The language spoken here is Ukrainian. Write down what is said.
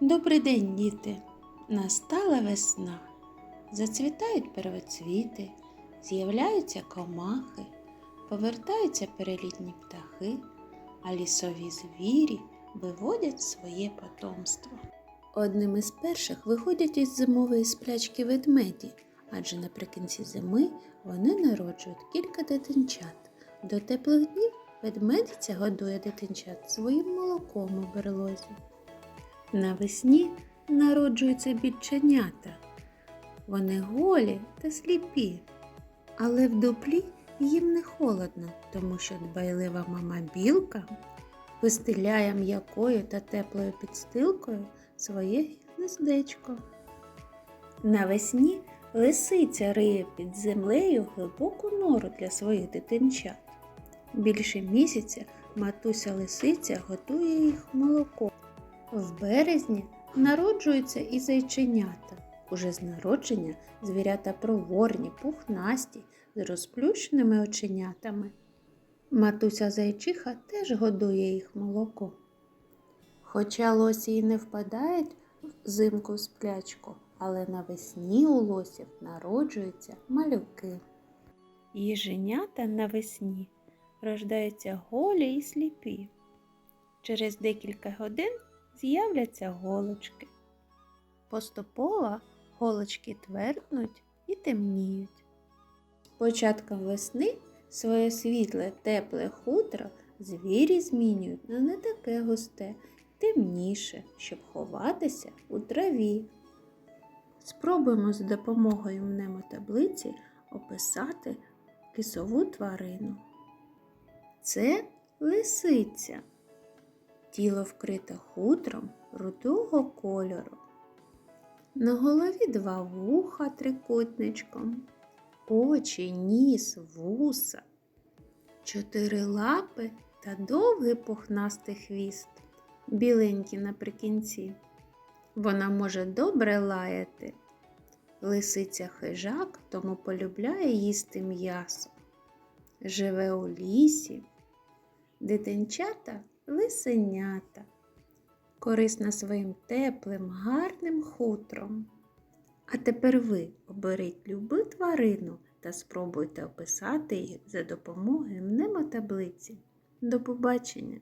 Добрий день, діти! Настала весна. Зацвітають первоцвіти, з'являються комахи, повертаються перелітні птахи, а лісові звірі виводять своє потомство. Одним із перших виходять із зимової сплячки ведмеді, адже наприкінці зими вони народжують кілька дитинчат. До теплих днів ведмедиця годує дитинчат своїм молоком у берлозі. Навесні народжуються біченята. Вони голі та сліпі, але в дуплі їм не холодно, тому що дбайлива мама білка вистеляє м'якою та теплою підстилкою своє гнездечко. Навесні лисиця риє під землею глибоку нору для своїх дитинчат. Більше місяця матуся лисиця готує їх молоко. В березні народжуються і зайченята. Уже з народження звірята проворні, пухнасті, з розплющеними оченятами. Матуся зайчиха теж годує їх молоком. Хоча лосі й не впадають взимку в сплячку, але навесні у лосів народжуються малюки. Їженята навесні рождаються голі і сліпі. Через декілька годин з'являться голочки. Поступово голочки тверднуть і темніють. З початком весни своє світле, тепле хутро звірі змінюють на не таке густе, темніше, щоб ховатися у траві. Спробуємо з допомогою мнемотаблиці описати лісову тварину. Це лисиця. Тіло вкрите хутром рудого кольору. На голові два вуха трикутничком, очі, ніс, вуса, чотири лапи та довгий пухнастий хвіст, біленький наприкінці. Вона може добре лаяти. Лисиця хижак, тому полюбляє їсти м'ясо. Живе у лісі. Дитинчата лисенята, корисна своїм теплим, гарним хутром. А тепер ви оберіть любу тварину та спробуйте описати її за допомогою мнемотаблиці. До побачення!